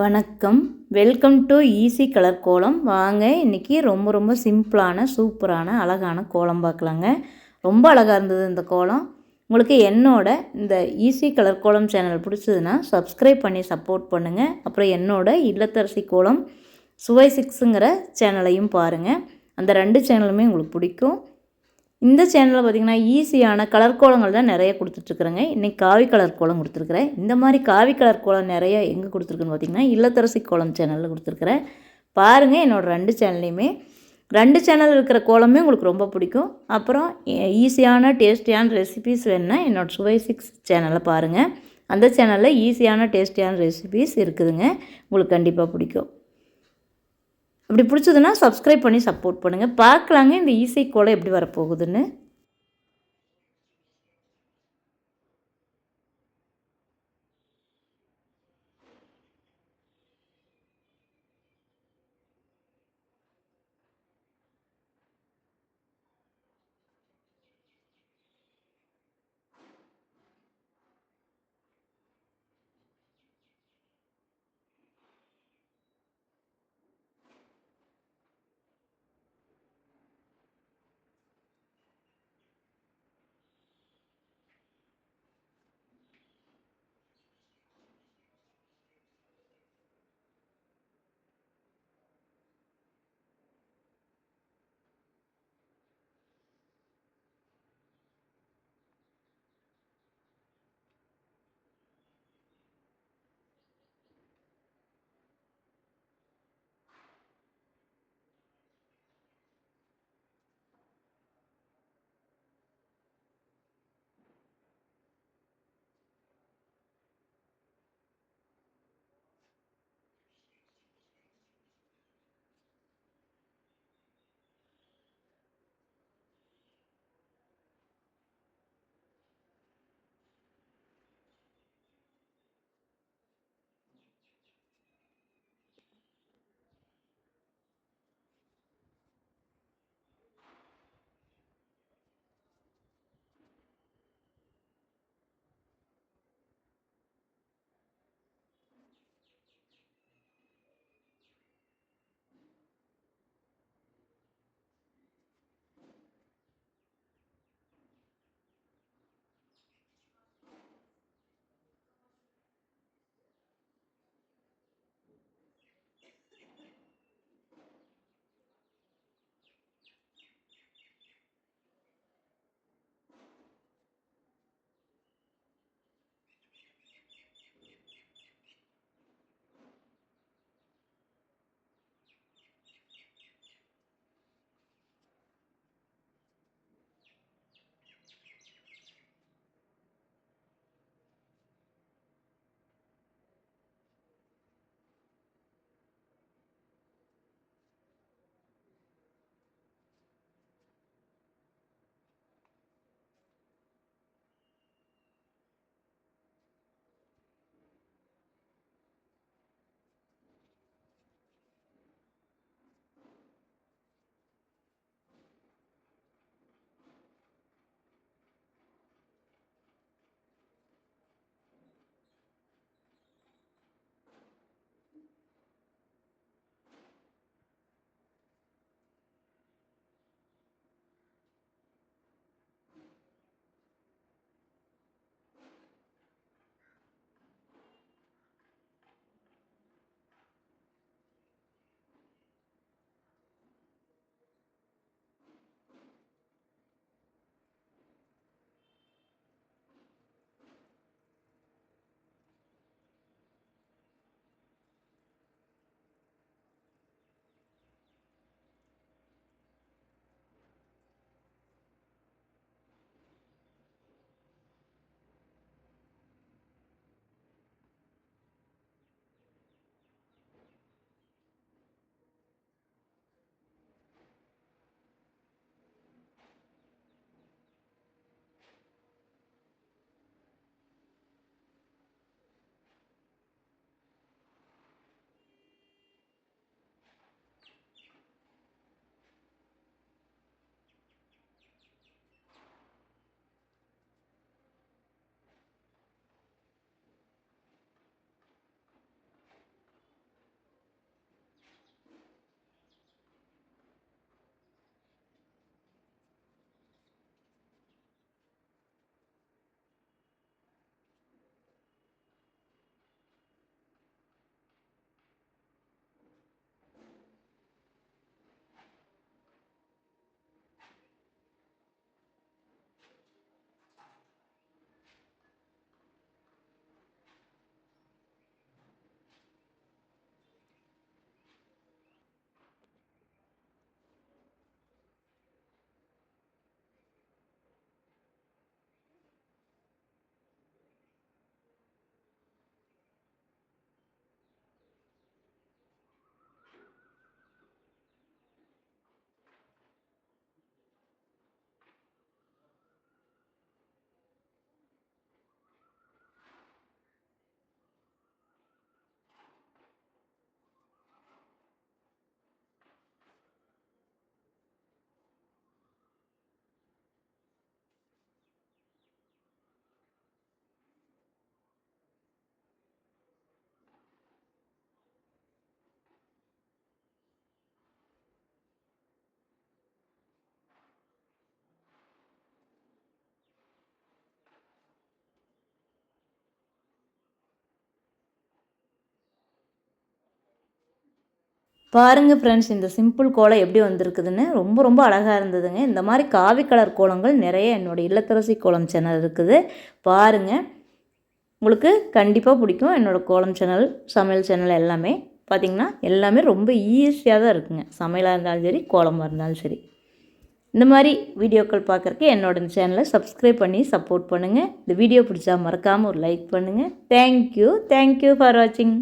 வணக்கம். Welcome to easy colour கோலம் வாங்க இன்றைக்கி ரொம்ப ரொம்ப சிம்பிளான சூப்பரான அழகான கோலம் பார்க்கலாங்க. ரொம்ப அழகாக இருந்தது இந்த கோலம். உங்களுக்கு என்னோட இந்த ஈஸி கலர் கோலம் சேனல் பிடிச்சதுன்னா சப்ஸ்கிரைப் பண்ணி சப்போர்ட் பண்ணுங்கள் அப்புறம் என்னோட இல்லத்தரசி கோலம் சுவை சிக்ஸுங்கிற சேனலையும் பாருங்கள் அந்த ரெண்டு சேனலுமே உங்களுக்கு பிடிக்கும். இந்த சேனலில் பார்த்திங்கன்னா ஈஸியான கலர் கோலங்கள் தான் நிறைய கொடுத்துட்ருக்குறேங்க. இன்றைக்கி காவி கலர் கோலம் கொடுத்துருக்குறேன். இந்த மாதிரி காவி கலர் கோலம் நிறைய எங்கே கொடுத்துருக்குன்னு பார்த்திங்கன்னா இல்லத்தரசி கோலம் சேனலில் கொடுத்துருக்குறேன். பாருங்கள் என்னோடய ரெண்டு சேனல்லையுமே. ரெண்டு சேனல் இருக்கிற கோலமே உங்களுக்கு ரொம்ப பிடிக்கும். அப்புறம் ஈஸியான டேஸ்டியான ரெசிபீஸ் வேணுன்னா என்னோடய சுவை சிக்ஸ் சேனலை பாருங்கள் அந்த சேனலில் ஈஸியான டேஸ்டியான ரெசிபீஸ் இருக்குதுங்க. உங்களுக்கு கண்டிப்பாக பிடிக்கும். அப்படி பிடிச்சதுன்னா சப்ஸ்கிரைப் பண்ணி சப்போர்ட் பண்ணுங்கள் பார்க்கலாங்க இந்த இசை கோலம் எப்படி வரப்போகுதுன்னு. பாருங்கள் ஃப்ரெண்ட்ஸ் இந்த சிம்பிள் கோலம் எப்படி வந்திருக்குதுன்னு ரொம்ப ரொம்ப அழகாக இருந்ததுங்க. இந்த மாதிரி காவி கலர் கோலங்கள் நிறைய என்னோடய இல்லத்தரசி கோலம் சேனல் இருக்குது. பாருங்கள் உங்களுக்கு கண்டிப்பாக பிடிக்கும் என்னோடய கோலம் சேனல் சமையல் சேனல் எல்லாமே. பார்த்திங்கன்னா எல்லாமே ரொம்ப ஈஸியாக தான் இருக்குங்க. சமையலாக இருந்தாலும் சரி கோலமாக இருந்தாலும் சரி. இந்த மாதிரி வீடியோக்கள் பார்க்குறக்கு என்னோட சேனலை சப்ஸ்கிரைப் பண்ணி சப்போர்ட் பண்ணுங்கள் இந்த வீடியோ பிடிச்சா மறக்காமல் ஒரு லைக் பண்ணுங்கள் தேங்க்யூ தேங்க்யூ ஃபார் வாட்சிங்